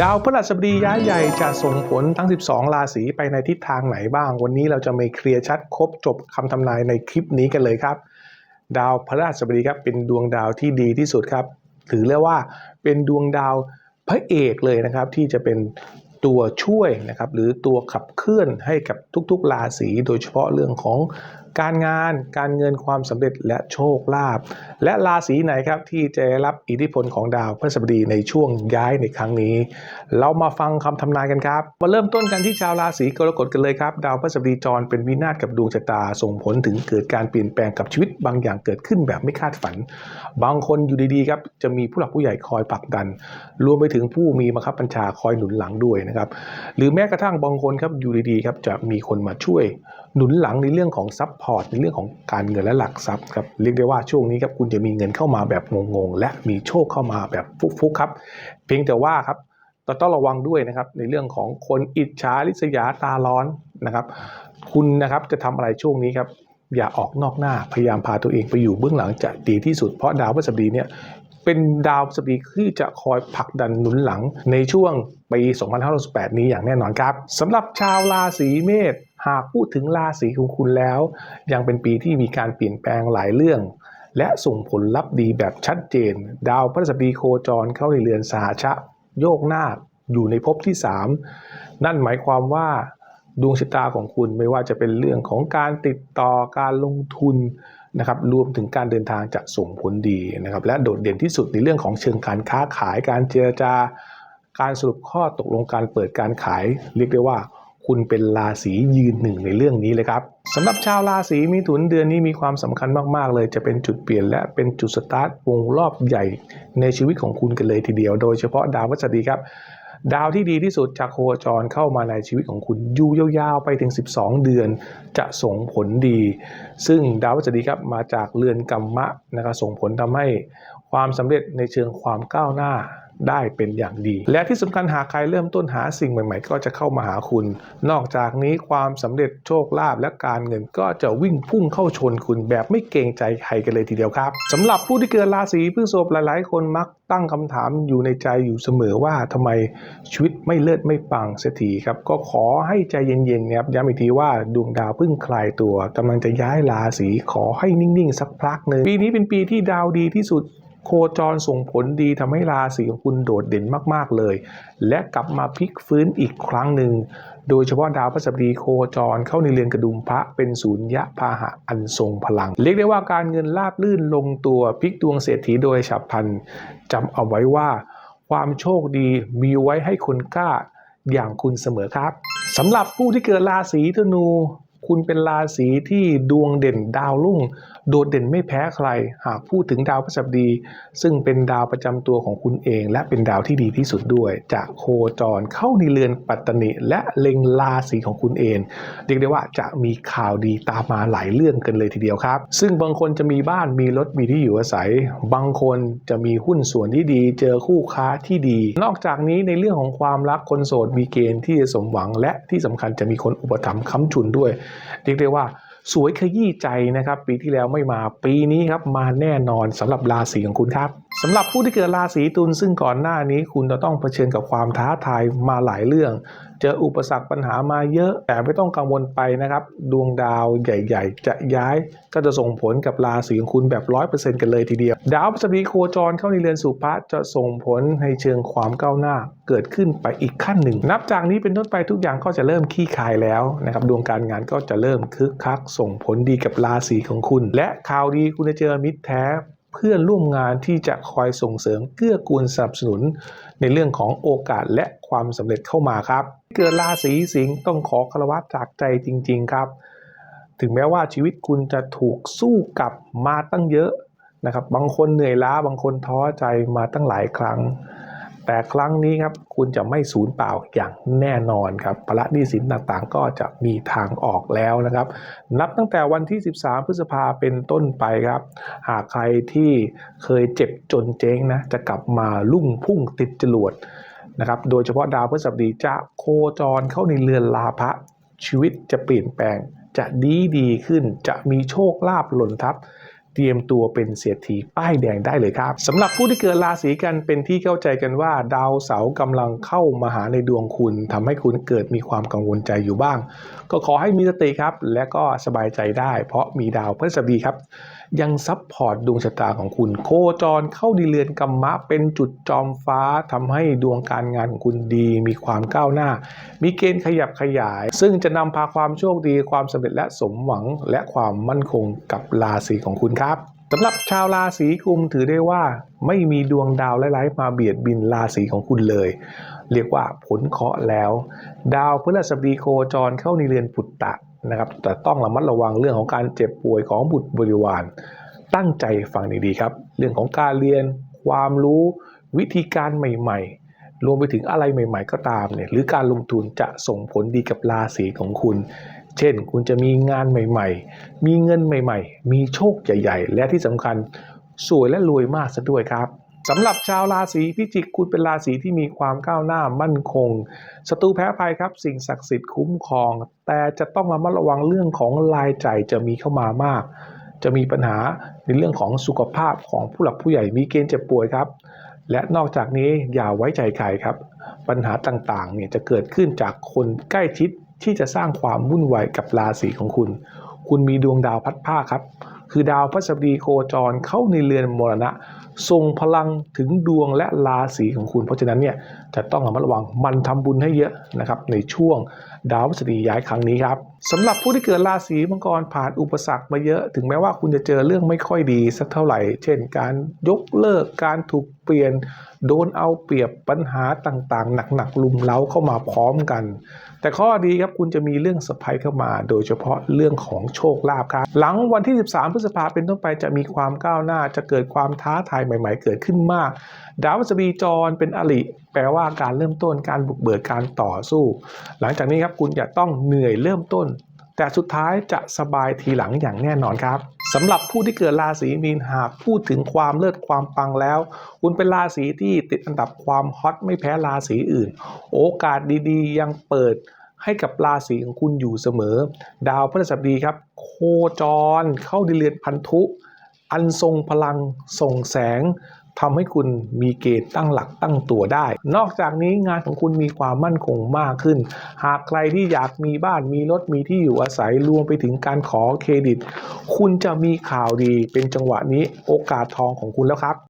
ดาวพฤหัสบดีย้ายใหญ่จะส่งผลทั้ง 12 ราศีไปในทิศทางไหนบ้าง วันนี้เราจะมาเคลียร์ชัดครบจบคำทำนายในคลิปนี้กันเลยครับ ดาวพฤหัสบดีครับเป็นดวงดาวที่ดีที่สุดครับ ถือเรียกว่าเป็นดวงดาวพระเอกเลยนะครับ ที่จะเป็นตัวช่วยนะครับหรือตัวขับเคลื่อนให้กับทุกๆ ราศีโดยเฉพาะเรื่องของ การงานการเงินความสำเร็จและโชคลาภและราศีไหนครับที่จะรับอิทธิพลของดาวพฤหัสบดีในช่วงย้ายในครั้งนี้ เรามาฟังคำทำนายกันครับ มาเริ่มต้นกันที่ชาวราศีกรกฎกันเลยครับดาวพฤหัสบดีจรเป็นวินาศกับดวงชะตา ส่งผลถึงเกิดการเปลี่ยนแปลงกับชีวิตบางอย่างเกิดขึ้นแบบไม่คาดฝัน บางคนอยู่ดีๆครับจะมีผู้หลักผู้ใหญ่คอยผลักดัน รวมไปถึงผู้มีบังคับบัญชาคอยหนุนหลังด้วยนะครับหรือแม้กระทั่งบางคนครับอยู่ดีๆครับจะมีคนมาช่วย หนุนหลังในเรื่องของซัพพอร์ตในเรื่องของการเงินและหลักทรัพย์ครับเรียกได้ว่าช่วงนี้ครับคุณจะมีเงินเข้ามาแบบงงๆ และมีโชคเข้ามาแบบฟุกๆครับ เพียงแต่ว่าครับเราต้องระวังด้วยนะครับในเรื่องของคนอิจฉาริษยาตาร้อนนะครับ คุณนะครับจะทำอะไรช่วงนี้ครับอย่าออกนอกหน้าพยายามพาตัวเองไปอยู่เบื้องหลังจะดีที่สุดเพราะดาวพฤหัสบดีเนี่ย เป็นดาวสบดีที่จะคอยผลักดันหนุนหลังในช่วงปี 2568 นี้อย่างแน่นอนครับสำหรับชาวราศีเมษหากพูดถึงราศีของคุณแล้ว ยังเป็นปีที่มีการเปลี่ยนแปลงหลายเรื่อง และส่งผลลัพธ์ดีแบบชัดเจน ดาวพฤหัสบดีโคจรเข้าในเรือนสหชะ โยกนาคอยู่ในภพที่ 3 นั่นหมายความว่าดวงชะตาของคุณไม่ว่าจะเป็นเรื่องของการติดต่อการลงทุน นะครับรวมถึงการเดินทางจะส่งผลดีนะครับและโดดเด่นที่สุดในเรื่องของเชิงการค้าขายการเจรจาการสรุปข้อตกลงการเปิดการขาย เรียกได้ว่าคุณเป็นราศียืนหนึ่งในเรื่องนี้เลยครับสำหรับชาวราศีมิถุนเดือนนี้มีความสำคัญมาก ๆ เลยจะเป็นจุดเปลี่ยนและเป็นจุดสตาร์ทวงรอบใหญ่ในชีวิตของคุณกันเลยทีเดียว โดยเฉพาะดาวพฤหัสบดีครับ ดาวที่ดีที่สุดจากโคจรเข้ามาในชีวิตของคุณอยู่ยาวๆไปถึง 12 เดือนจะส่งผลดี ซึ่งดาวพฤหัสบดีครับมาจากเรือนกรรมะนะครับส่งผลทำให้ความสำเร็จในเชิงความก้าวหน้า ได้เป็นอย่างดี และที่สำคัญหากใครเริ่มต้นหาสิ่งใหม่ ๆ ก็จะเข้ามาหาคุณ นอกจากนี้ความสำเร็จโชคลาภและการเงินก็จะวิ่งพุ่งเข้าชนคุณแบบไม่เกรงใจใครกันเลยทีเดียวครับสำหรับผู้ที่เกิดราศีพฤษภหลาย ๆ คนมักตั้งคำถามอยู่ในใจอยู่เสมอว่าทำไมชีวิตไม่เลิศไม่ปังเสียทีครับก็ขอให้ใจเย็นๆนะครับย้ำอีกทีว่าดวงดาวเพิ่งคลายตัวกำลังจะย้ายราศีขอให้นิ่งๆ สักพักหนึ่งปีนี้เป็นปีที่ดาวดีที่สุด โคจรส่งผลดีทำให้ราศีของคุณโดดเด่นมาก ๆ เลย และกลับมาพลิกฟื้นอีกครั้งหนึ่ง โดยเฉพาะดาวพฤหัสบดีโคจรเข้าในเรือนกระดุมพระเป็นศูนย์ยะพาหะอันทรงพลัง เรียกได้ว่าการเงินราบลื่นลงตัวพลิกดวงเศรษฐีโดยฉับพลันจำเอาไว้ว่า ความโชคดีมีไว้ให้คนกล้าอย่างคุณเสมอครับสำหรับผู้ที่เกิดราศีธนู คุณเป็นราศีที่ดวงเด่นดาวรุ่ง โดดเด่นไม่แพ้ใคร หากพูดถึงดาวพฤหัสบดี ซึ่งเป็นดาวประจำตัวของคุณเอง และเป็นดาวที่ดีที่สุดด้วยจะโคจรเข้าในเรือนปัตตนิและเล็งราศีของคุณเอง เรียกได้ว่าจะมีข่าวดีตามมาหลายเรื่องกันเลยทีเดียวครับ ซึ่งบางคนจะมีบ้านมีรถมีที่อยู่อาศัย บางคนจะมีหุ้นส่วนที่ดี เจอคู่ค้าที่ดี นอกจากนี้ในเรื่องของความรักคนโสดมีเกณฑ์ที่จะสมหวังและที่สำคัญจะมีคนอุปถัมภ์ค้ำจุนด้วยเรียกได้ว่าสวยขยี้ใจนะครับ ปีที่แล้วไม่มาปีนี้ครับมาแน่นอนสำหรับราศีของคุณครับ สำหรับผู้ที่เกิดราศีตุลซึ่งก่อนหน้านี้คุณจะต้องเผชิญกับความท้าทายมาหลายเรื่อง เจออุปสรรคปัญหามาเยอะ แต่ไม่ต้องกังวลไปนะครับ ดวงดาวใหญ่ ๆ จะย้ายก็จะส่งผลกับราศีของคุณแบบร้อยเปอร์เซ็นต์กันเลยทีเดียว ดาวพฤหัสบดีโคจรเข้าในเรือนสุภะจะส่งผลในเชิงความก้าวหน้าเกิดขึ้นไปอีกขั้นหนึ่ง นับจากนี้เป็นต้นไปทุกอย่างก็จะเริ่มขี้คายแล้วนะครับดวงการงานก็จะเริ่มคึกคัก ส่งผลดีกับราศีของคุณ และข่าวดีคุณจะเจอมิตรแท้ เพื่อนร่วมงานที่จะคอยส่งเสริมเกื้อกูลสนับสนุน ในเรื่องของโอกาสและความสำเร็จเข้ามาครับ เกิดราศีสิงห์ต้องขอคารวะจากใจจริง ๆครับ ถึงแม้ว่าชีวิตคุณจะถูกสู้กับมาตั้งเยอะนะครับ บางคนเหนื่อยล้าบางคนท้อใจมาตั้งหลายครั้ง แต่ครั้งนี้ครับคุณจะไม่สูญเปล่าอย่างแน่นอนครับภาระหนี้สินต่างๆ ก็จะมีทางออกแล้วนะครับ นับตั้งแต่วันที่ 13 พฤษภาเป็นต้นไปครับ หากใครที่เคยเจ็บจนเจ๊งนะจะกลับมาลุ่งพุ่งติดจรวดนะครับโดยเฉพาะดาวพฤหัสบดีจะโคจรเข้าในเรือนลาภะชีวิตจะเปลี่ยนแปลงจะดีดีขึ้นจะมีโชคลาภหล่นทับ เตรียมตัวเป็นเศรษฐีป้ายแดงได้เลยครับสำหรับผู้ที่เกิดราศีกันเป็นที่เข้าใจกันว่า ดาวเสาร์กำลังเข้ามาหาในดวงคุณทำให้คุณเกิดมีความกังวลใจอยู่บ้าง ก็ขอให้มีสติครับ และก็สบายใจได้ เพราะมีดาวพฤหัสบดีครับ ยังซับพอร์ตดวงชะตาของคุณ โคจรเข้าดีเรือนกรรมะ เป็นจุดจอมฟ้าทำให้ดวงการงานของคุณดี มีความก้าวหน้า มีเกณฑ์ขยับขยาย ซึ่งจะนำพาความโชคดีความสำเร็จและสมหวังและความมั่นคงกับราศีของคุณครับสำหรับชาวราศีกุมถือได้ว่าไม่มีดวงดาวไร้ๆมาเบียดบินราศีของคุณเลย เรียกว่าผลเคาะแล้ว ดาวพฤหัสบดีโคจรเข้าในเรือนปุตตะ นะครับ แต่ต้องระมัดระวังเรื่องของการเจ็บป่วยของบุตรบริวาร ตั้งใจฟังดีๆครับ เรื่องของการเรียน ความรู้วิธีการใหม่ ๆ รวมไปถึงอะไรใหม่ ๆ ก็ตามเนี่ยหรือการลงทุนจะส่งผลดีกับราศีของคุณ เช่น คุณจะมีงานใหม่ๆ มีเงินใหม่ ๆ มีโชคใหญ่ ๆ และที่สำคัญสวยและรวยมากซะด้วยครับ สำหรับชาวราศีพิจิกคุณเป็นราศีที่มีความก้าวหน้ามั่นคงศัตรูแพ้ภัยครับ สิ่งศักดิ์สิทธิ์คุ้มครอง แต่จะต้องระมัดระวังเรื่องของรายจ่ายจะมีเข้ามามาก จะมีปัญหาในเรื่องของสุขภาพของผู้หลักผู้ใหญ่มีเกณฑ์เจ็บป่วยครับ และนอกจากนี้อย่าไว้ใจใครครับ ปัญหาต่างๆเนี่ยจะเกิดขึ้นจากคนใกล้ชิดที่จะสร้างความวุ่นวายกับราศีของคุณ คุณมีดวงดาวพัดผ้าครับ คือดาวพฤหัสบดีโคจรเข้าในเรือนมรณะ ส่งพลังถึงดวงและราศีของคุณ เพราะฉะนั้นเนี่ยจะต้องระมัดระวังมันทำบุญให้เยอะนะครับในช่วงดาวพฤหัสย้ายครั้งนี้ครับสำหรับผู้ที่เกิดราศีมังกรผ่านอุปสรรคมาเยอะ ถึงแม้ว่าคุณจะเจอเรื่องไม่ค่อยดีสักเท่าไหร่ เช่น การยกเลิกการถูกเปลี่ยน โดนเอาเปรียบปัญหาต่างๆ หนักๆลุมเล้าเข้ามาพร้อมกัน แต่ข้อดีครับคุณจะมีเรื่องสะพายเข้ามา โดยเฉพาะเรื่องของโชคลาภครับ หลังวันที่ 13 พฤษภาเป็นต้นไปจะมีความก้าวหน้าจะเกิดความท้าทายใหม่ ๆ เกิดขึ้นมาก ดาวสบีจรเป็นอริแปลว่าการเริ่มต้นการบุกเบิกการต่อสู้ หลังจากนี้ครับคุณจะต้องเหนื่อยเริ่มต้น แต่สุดท้ายจะสบายทีหลังอย่างแน่นอนครับ สำหรับผู้ที่เกิดราศีมีนหากพูดถึงความเลิศความปังแล้ว คุณเป็นราศีที่ติดอันดับความฮอตไม่แพ้ราศีอื่น โอกาสดีๆ ยังเปิดให้กับราศีของคุณอยู่เสมอ ดาวพฤหัสบดีครับ โคจรเข้าดิเรือนพันธุ อันทรงพลังส่งแสง ทำให้คุณมีเกณฑ์ตั้งหลักตั้งตัวได้ นอกจากนี้งานของคุณมีความมั่นคงมากขึ้น หากใครที่อยากมีบ้านมีรถมีที่อยู่อาศัยรวมไปถึงการขอเครดิต คุณจะมีข่าวดีเป็นจังหวะนี้โอกาสทองของคุณแล้วครับ